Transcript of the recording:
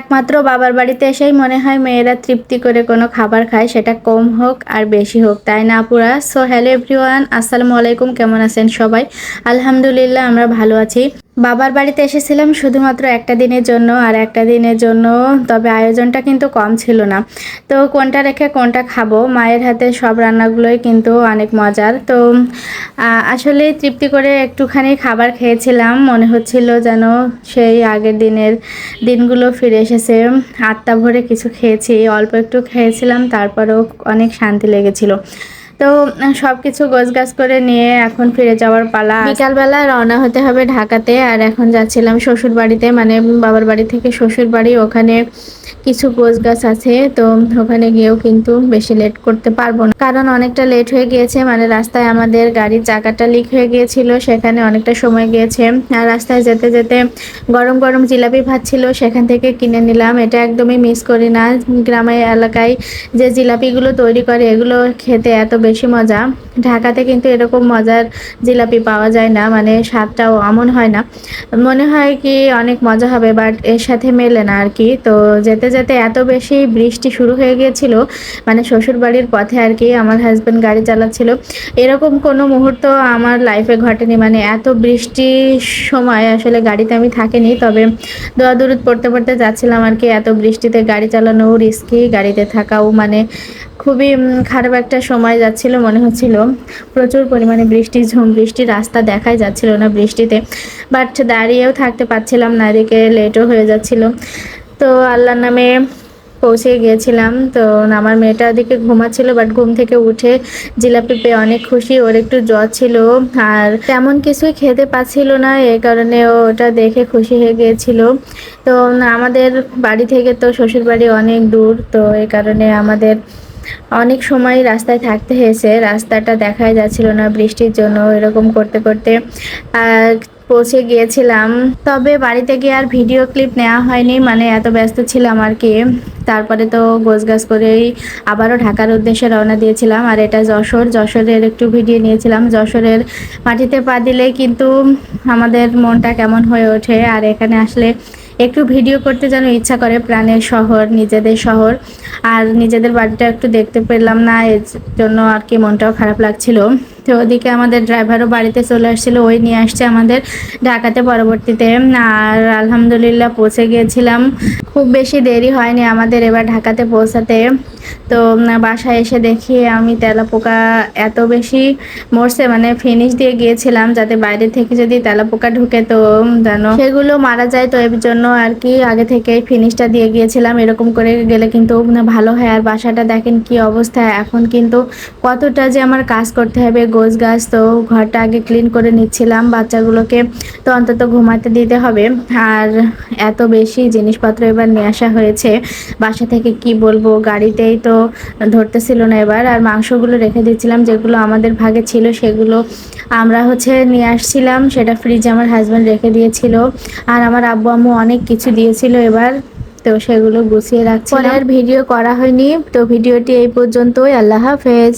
একমাত্র বাবার বাড়িতে এসেই মনে হয় মেয়েরা তৃপ্তি করে কোনো খাবার খায়, সেটা কম হোক আর বেশি হোক। তাই না পুরা সো হ্যালো এভরিওয়ান আসসালামু আলাইকুম, কেমন আছেন সবাই? আলহামদুলিল্লাহ, আমরা ভালো আছি। বাবার বাড়িতে এসেছিলাম শুধুমাত্র একটা দিনের জন্য আর একটা দিনের জন্য, তবে আয়োজনটা কিন্তু কম ছিল না। তো কোনটা রেখে কোনটা খাব, মায়ের হাতে সব রান্নাগুলোই কিন্তু অনেক মজার। তো আসলে তৃপ্তি করে একটুখানি খাবার খেয়েছিলাম। মনে হচ্ছিল যেন সেই আগের দিনের দিনগুলো ফিরে এসেছে। আত্মা ভরে কিছু খেয়েছি, অল্প একটু খেয়েছিলাম, তারপরেও অনেক শান্তি লেগেছিল। তো সব কিছু গোছগাছ করে নিয়ে এখন ফিরে যাওয়ার পালা বিকালবেলা রওনা হতে হবে ঢাকাতে, আর এখন যাচ্ছিলাম শ্বশুর বাড়িতে মানে বাবার বাড়ি থেকে শ্বশুর বাড়ি ওখানে কিছু গোছগাছ আছে, তো ওখানে গিয়েও কিন্তু বেশি লেট করতে পারব না। কারণ অনেকটা লেট হয়ে গিয়েছে মানে রাস্তায় আমাদের গাড়ির চাকাটা লিক হয়ে গিয়েছিল, সেখানে অনেকটা সময় গিয়েছে। আর রাস্তায় যেতে যেতে গরম গরম জিলাপি ভাত ছিল, সেখান থেকে কিনে নিলাম। এটা একদমই মিস করি না। গ্রামের এলাকায় যে জিলাপিগুলো তৈরি করে, এগুলো খেতে এত বেশি মজা। ঢাকাতে কিন্তু এরকম মজার জিলাপি পাওয়া যায় না মানে স্বাদটাও এমন হয় না। মনে হয় কি অনেক মজা হবে বাট এর সাথে মেলে না আর কি। তো যেতে যেতে এত বেশি বৃষ্টি শুরু হয়ে গিয়েছিল মানে শ্বশুর বাড়ির পথে আর কি আমার হাজব্যান্ড গাড়ি চালাচ্ছিল। এরকম কোনো মুহূর্ত আমার লাইফে ঘটেনি মানে এত বৃষ্টির সময় আসলে গাড়িতে আমি থাকিনি। তবে দোয়া দূরত পড়তে পড়তে যাচ্ছিলাম আর কি, এত বৃষ্টিতে গাড়ি চালানো রিস্কি গাড়িতে থাকাও মানে খুবই খারাপ একটা সময় যাচ্ছিল, মনে হচ্ছিল। প্রচুর পরিমাণে বৃষ্টি, ঝুম বৃষ্টি, রাস্তা দেখাই যাচ্ছিল না বৃষ্টিতে। বাট দাঁড়িয়েও থাকতে পারছিলাম না, এদিকে লেটও হয়ে যাচ্ছিল। তো আল্লাহর নামে পৌঁছে গিয়েছিলাম। তো আমার মেয়েটা ওদিকে ঘুমাচ্ছিল বাট ঘুম থেকে উঠে জিলাপি পেয়ে অনেক খুশি। ওর একটু জ্বর ছিল, আর তেমন কিছুই খেতে পাচ্ছিল না এই কারণে ওটা দেখে খুশি হয়ে গিয়েছিল। তো আমাদের বাড়ি থেকে তো শ্বশুর বাড়ি অনেক দূর, তো এই কারণে আমাদের অনেক সময় রাস্তায় থাকতে হয়েছে, রাস্তাটা দেখাই যাচ্ছিল না বৃষ্টির জন্য, এরকম করতে করতে পৌঁছে গিয়েছিলাম। তবে বাড়িতে গিয়ে আর ভিডিও ক্লিপ নেওয়া হয়নি মানে এত ব্যস্ত ছিলাম আর কি। তারপরে তো গোছগাছ করেই আবারও ঢাকার উদ্দেশ্যে রওনা দিয়েছিলাম, আর এটা যশোর। যশোরের একটু ভিডিও নিয়েছিলাম। যশোরের মাটিতে পা দিলেই কিন্তু আমাদের মনটা কেমন হয়ে ওঠে, আর এখানে আসলে একটু ভিডিও করতে যেন ইচ্ছা করে প্রাণের শহর, নিজেদের শহর। আর নিজেদের বাড়িটা একটু দেখতে পেলাম না, এর জন্য আর কি মনটাও খারাপ লাগছিল। তো ওদিকে আমাদের ড্রাইভারও বাড়িতে চলে আসছিল, ওই নিয়ে আসছে আমাদের ঢাকাতে পরবর্তীতে। আর আলহামদুলিল্লাহ পৌঁছে গিয়েছিলাম। খুব বেশি দেরি হয়নি আমাদের এবার ঢাকাতে পৌঁছাতে। তো বাসায় এসে দেখি আমি তেলাপোকা এত বেশি মরছে মানে ফিনিশ দিয়ে গিয়েছিলাম যাতে বাইরে থেকে যদি তেলাপোকা ঢুকে তো যেন সেগুলো মারা যায়। তো এর জন্য আর কি আগে থেকে ফিনিশটা দিয়ে গিয়েছিলাম। এরকম করে গেলে কিন্তু ভালো হয়। আর বাসাটা দেখেন কি অবস্থা। এখন কিন্তু কতটা যে আমার কাজ করতে হবে গোছ গাছ তো ঘরটা আগে ক্লিন করে নিচ্ছিলাম, বাচ্চাগুলোকে তো অন্তত ঘুমাতে দিতে হবে। আর এত বেশি জিনিসপত্র এবার নিয়ে আসা হয়েছে। বাসা থেকে কি বলব, গাড়িতেই তো ধরতেছিল না এবার। আর মাংসগুলো রেখে দিচ্ছিলাম, যেগুলো আমাদের ভাগে ছিল সেগুলো আমরা হচ্ছে নিয়ে আসছিলাম, সেটা ফ্রিজে আমার হাজব্যান্ড রেখে দিয়েছিল। আর আমার আব্বু আম্মু অনেক কিছু দিয়েছিল এবার, তো সেগুলো গুছিয়ে রাখছি আর ভিডিও করা হয়নি, তো ভিডিওটি এই পর্যন্তই, আল্লাহ হাফেজ।